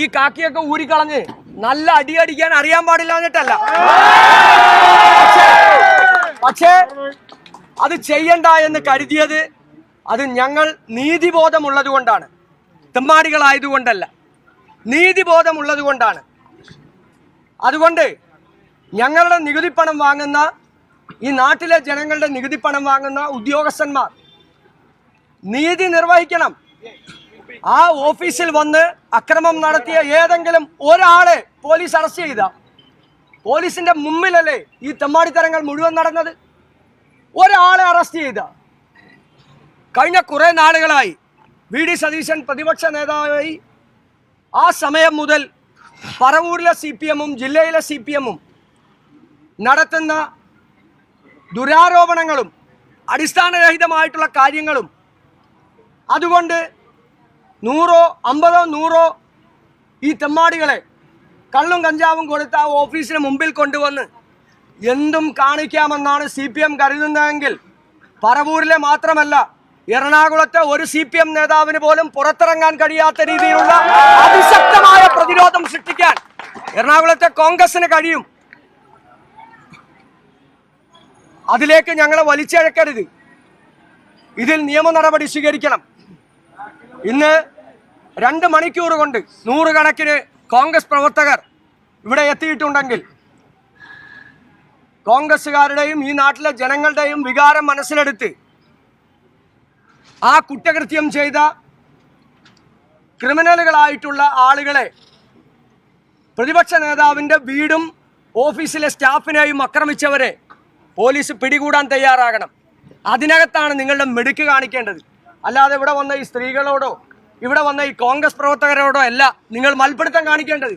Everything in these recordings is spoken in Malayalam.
ഈ കാക്കിയൊക്കെ ഊരിക്കളഞ്ഞ് നല്ല അടി അടിക്കാൻ അറിയാൻ പാടില്ല എന്നിട്ടല്ല. പക്ഷേ അത് ചെയ്യണ്ട എന്ന് കരുതിയത് അത് ഞങ്ങൾ നീതിബോധമുള്ളത് കൊണ്ടാണ്. തെമ്മാടികളായതുകൊണ്ടല്ല. നീതിബോധമുള്ളത് കൊണ്ടാണ് അതുകൊണ്ട് ഞങ്ങളുടെ നികുതിപ്പണം വാങ്ങുന്ന ഈ നാട്ടിലെ ജനങ്ങളുടെ നികുതിപ്പണം വാങ്ങുന്ന ഉദ്യോഗസ്ഥന്മാർ നീതി നിർവഹിക്കണം. ആ ഓഫീസിൽ വന്ന് അക്രമം നടത്തിയ ഏതെങ്കിലും ഒരാളെ പോലീസ് അറസ്റ്റ് ചെയ്ത. പോലീസിന്റെ മുമ്പിലല്ലേ ഈ തെമ്മാടിത്തരങ്ങൾ മുഴുവൻ നടന്നത്? ഒരാളെ അറസ്റ്റ് ചെയ്ത. കഴിഞ്ഞ കുറെ നാളുകളായി വി ഡി സതീശൻ പ്രതിപക്ഷ നേതാവായി. ആ സമയം മുതൽ പറവൂരിലെ സി പി എമ്മും ജില്ലയിലെ സി പി എമ്മും നടത്തുന്ന ദുരാരോപണങ്ങളും അടിസ്ഥാനരഹിതമായിട്ടുള്ള കാര്യങ്ങളും അതുകൊണ്ട് നൂറോ അമ്പതോ നൂറോ ഈ തെമ്മാടികളെ കള്ളും കഞ്ചാവും കൊടുത്ത ഓഫീസിന് മുമ്പിൽ കൊണ്ടുവന്ന് എന്തും കാണിക്കാമെന്നാണ് സി പി എം കരുതുന്നതെങ്കിൽ പറവൂരിലെ മാത്രമല്ല എറണാകുളത്തെ ഒരു സി പി എം നേതാവിന് പോലും പുറത്തിറങ്ങാൻ കഴിയാത്ത രീതിയിലുള്ള അതിശക്തമായ പ്രതിരോധം സൃഷ്ടിക്കാൻ എറണാകുളത്തെ കോൺഗ്രസിന് കഴിയും. അതിലേക്ക് ഞങ്ങളെ വലിച്ചഴക്കരുത്. ഇതിൽ നിയമ നടപടി സ്വീകരിക്കണം. ഇന്ന് രണ്ട് മണിക്കൂർ കൊണ്ട് നൂറുകണക്കിന് കോൺഗ്രസ് പ്രവർത്തകർ ഇവിടെ എത്തിയിട്ടുണ്ടെങ്കിൽ കോൺഗ്രസ്സുകാരുടെയും ഈ നാട്ടിലെ ജനങ്ങളുടെയും വികാരം മനസ്സിലെടുത്ത് ആ കുറ്റകൃത്യം ചെയ്ത ക്രിമിനലുകളായിട്ടുള്ള ആളുകളെ പ്രതിപക്ഷ നേതാവിന്റെ വീടും ഓഫീസിലെ സ്റ്റാഫിനെയും ആക്രമിച്ചവരെ പോലീസ് പിടികൂടാൻ തയ്യാറാകണം. അതിനകത്താണ് നിങ്ങളുടെ മെടുക്ക് കാണിക്കേണ്ടത്. അല്ലാതെ ഇവിടെ വന്ന ഈ സ്ത്രീകളോടോ ഇവിടെ വന്ന ഈ കോൺഗ്രസ് പ്രവർത്തകരോടോ അല്ല നിങ്ങൾ മൽപ്പിടുത്തം കാണിക്കേണ്ടത്.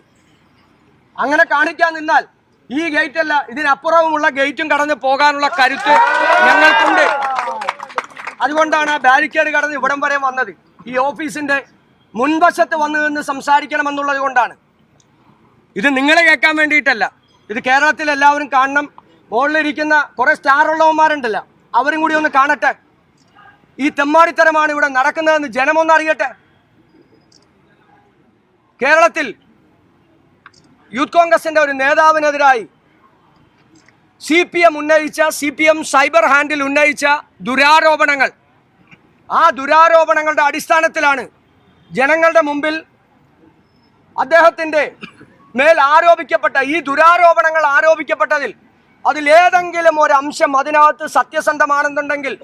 അങ്ങനെ കാണിക്കാൻ നിന്നാൽ ഈ ഗേറ്റ് അല്ല ഇതിനപ്പുറവുമുള്ള ഗേറ്റും കടന്ന് പോകാനുള്ള കരുത്ത് ഞങ്ങൾക്കുണ്ട്. അതുകൊണ്ടാണ് ആ ബാരിക്കേഡ് കടന്ന് ഇവിടം വരെ വന്നത്. ഈ ഓഫീസിന്റെ മുൻവശത്ത് വന്നു നിന്ന് സംസാരിക്കണമെന്നുള്ളത് കൊണ്ടാണ്. ഇത് നിങ്ങളെ കേൾക്കാൻ വേണ്ടിയിട്ടല്ല. ഇത് കേരളത്തിൽ എല്ലാവരും കാണണം. മുകളിലിരിക്കുന്ന കുറെ സ്റ്റാർ ഉള്ളവന്മാരുണ്ടല്ലോ. അവരും കൂടി ഒന്ന് കാണട്ടെ. ഈ തെമ്മാടിത്തരമാണ് ഇവിടെ നടക്കുന്നതെന്ന് ജനമൊന്ന് അറിയട്ടെ. കേരളത്തിൽ യൂത്ത് കോൺഗ്രസിന്റെ ഒരു നേതാവിനെതിരായി സി പി എം ഉന്നയിച്ച C P M cyber handle ഉന്നയിച്ച ദുരാരോപണങ്ങൾ. ആ ദുരാരോപണങ്ങളുടെ അടിസ്ഥാനത്തിലാണ് ജനങ്ങളുടെ മുമ്പിൽ അദ്ദേഹത്തിന്റെ മേൽ ആരോപിക്കപ്പെട്ട ഈ ദുരാരോപണങ്ങൾ ആരോപിക്കപ്പെട്ടതിൽ അതിലേതെങ്കിലും ഒരു അംശം അതിനകത്ത് സത്യസന്ധമാണെന്നുണ്ടെങ്കിൽ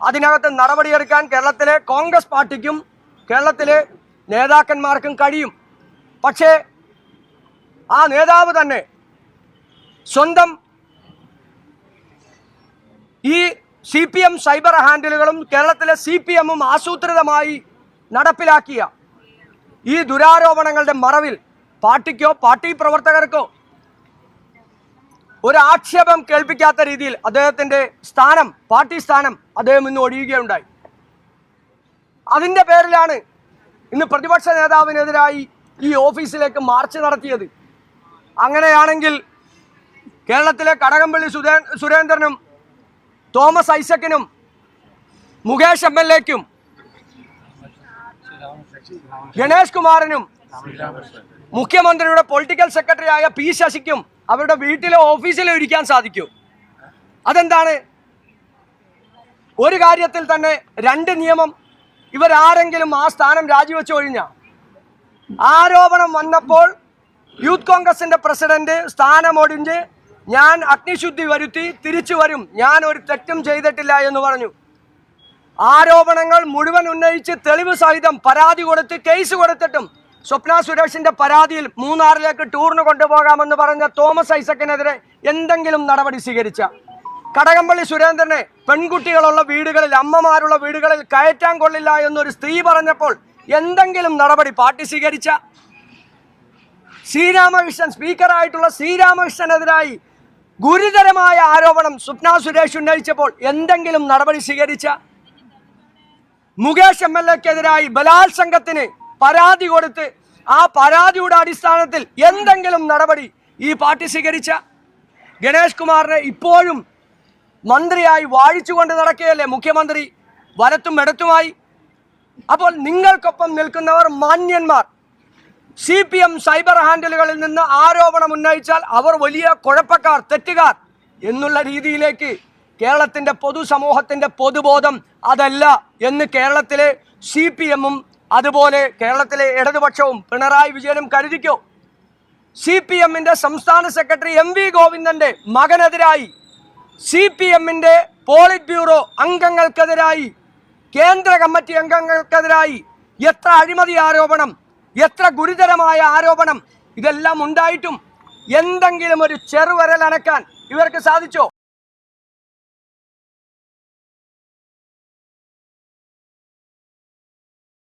അതിനകത്ത് നടപടിയെടുക്കാൻ കേരളത്തിലെ കോൺഗ്രസ് പാർട്ടിക്കും കേരളത്തിലെ നേതാക്കന്മാർക്കും കഴിയും. പക്ഷേ ആ നേതാവ് തന്നെ സ്വന്തം ഈ സി പി എം സൈബർ ഹാൻഡിലുകളും കേരളത്തിലെ സി പി എമ്മും ആസൂത്രിതമായി നടപ്പിലാക്കിയ ഈ ദുരാരോപണങ്ങളുടെ മറവിൽ പാർട്ടിക്കോ പാർട്ടി പ്രവർത്തകർക്കോ ഒരു ആക്ഷേപം കേൾപ്പിക്കാത്ത രീതിയിൽ അദ്ദേഹത്തിന്റെ സ്ഥാനം പാർട്ടി സ്ഥാനം അദ്ദേഹം ഇന്ന് ഒഴിയുകയുണ്ടായി. അതിന്റെ പേരിലാണ് ഇന്ന് പ്രതിപക്ഷ നേതാവിനെതിരായി ഈ ഓഫീസിലേക്ക് മാർച്ച് നടത്തിയത്. അങ്ങനെയാണെങ്കിൽ കേരളത്തിലെ കടകംപള്ളി സുരേ സുരേന്ദ്രനും തോമസ് ഐസക്കിനും മുകേഷ് എം എൽ എക്കും ഗണേഷ് കുമാറിനും മുഖ്യമന്ത്രിയുടെ പൊളിറ്റിക്കൽ സെക്രട്ടറിയായ പി ശശിക്കും അവരുടെ വീട്ടിലെ ഓഫീസിലോ ഇരിക്കാൻ സാധിക്കൂ. അതെന്താണ്? ഒരു കാര്യത്തിൽ തന്നെ രണ്ട് നിയമം ഇവരാരെങ്കിലും ആ സ്ഥാനം രാജിവെച്ചു കഴിഞ്ഞ. ആരോപണം വന്നപ്പോൾ യൂത്ത് കോൺഗ്രസിന്റെ പ്രസിഡന്റ് സ്ഥാനമൊടിഞ്ഞ് ഞാൻ അഗ്നിശുദ്ധി വരുത്തി തിരിച്ചു വരും ഞാൻ ഒരു തെറ്റും ചെയ്തിട്ടില്ല എന്ന് പറഞ്ഞു. ആരോപണങ്ങൾ മുഴുവൻ ഉന്നയിച്ച് തെളിവ് സഹിതം പരാതി കൊടുത്ത് കേസ് കൊടുത്തിട്ടും സ്വപ്ന സുരേഷിന്റെ പരാതിയിൽ മൂന്നാറിലേക്ക് ടൂറിന് കൊണ്ടുപോകാമെന്ന് പറഞ്ഞ തോമസ് ഐസക്കിനെതിരെ എന്തെങ്കിലും നടപടി സ്വീകരിച്ച കടകംപള്ളി സുരേന്ദ്രനെ പെൺകുട്ടികളുള്ള വീടുകളിൽ അമ്മമാരുള്ള വീടുകളിൽ കയറ്റാൻ കൊള്ളില്ല എന്നൊരു സ്ത്രീ പറഞ്ഞപ്പോൾ എന്തെങ്കിലും നടപടി പാർട്ടി സ്വീകരിച്ച? ശ്രീരാമകൃഷ്ണൻ സ്പീക്കറായിട്ടുള്ള ശ്രീരാമകൃഷ്ണനെതിരായി ഗുരുതരമായ ആരോപണം സ്വപ്ന സുരേഷ് ഉന്നയിച്ചപ്പോൾ എന്തെങ്കിലും നടപടി സ്വീകരിച്ച? മുകേഷ് എം എൽ എക്കെതിരായി ബലാത്സംഗത്തിന് പരാതി കൊടുത്ത് ആ പരാതിയുടെ അടിസ്ഥാനത്തിൽ എന്തെങ്കിലും നടപടി ഈ പാർട്ടി സ്വീകരിച്ച? ഗണേഷ് കുമാറിനെ ഇപ്പോഴും മന്ത്രിയായി വാഴിച്ചുകൊണ്ട് നടക്കുകയല്ലേ മുഖ്യമന്ത്രി? വരത്തും ഇടത്തുമായി അപ്പോൾ നിങ്ങൾക്കൊപ്പം നിൽക്കുന്നവർ മാന്യന്മാർ. സി പി എം സൈബർ ഹാൻഡിലുകളിൽ നിന്ന് ആരോപണം ഉന്നയിച്ചാൽ അവർ വലിയ കുഴപ്പക്കാർ തെറ്റുകാർ എന്നുള്ള രീതിയിലേക്ക് കേരളത്തിന്റെ പൊതുസമൂഹത്തിന്റെ പൊതുബോധം അതല്ല എന്ന് കേരളത്തിലെ സി പി എമ്മും അതുപോലെ കേരളത്തിലെ ഇടതുപക്ഷവും പിണറായി വിജയനും കരുതിക്കോ? സി പി എമ്മിന്റെ സംസ്ഥാന സെക്രട്ടറി എം വി ഗോവിന്ദന്റെ മകനെതിരായി സി പി എമ്മിന്റെ പോളിറ്റ് ബ്യൂറോ അംഗങ്ങൾക്കെതിരായി കേന്ദ്ര കമ്മിറ്റി അംഗങ്ങൾക്കെതിരായി എത്ര അഴിമതി ആരോപണം എത്ര ഗുരുതരമായ ആരോപണം ഇതെല്ലാം ഉണ്ടായിട്ടും എന്തെങ്കിലും ഒരു ചെറുവിരൽ അനക്കാൻ ഇവർക്ക് സാധിച്ചോ?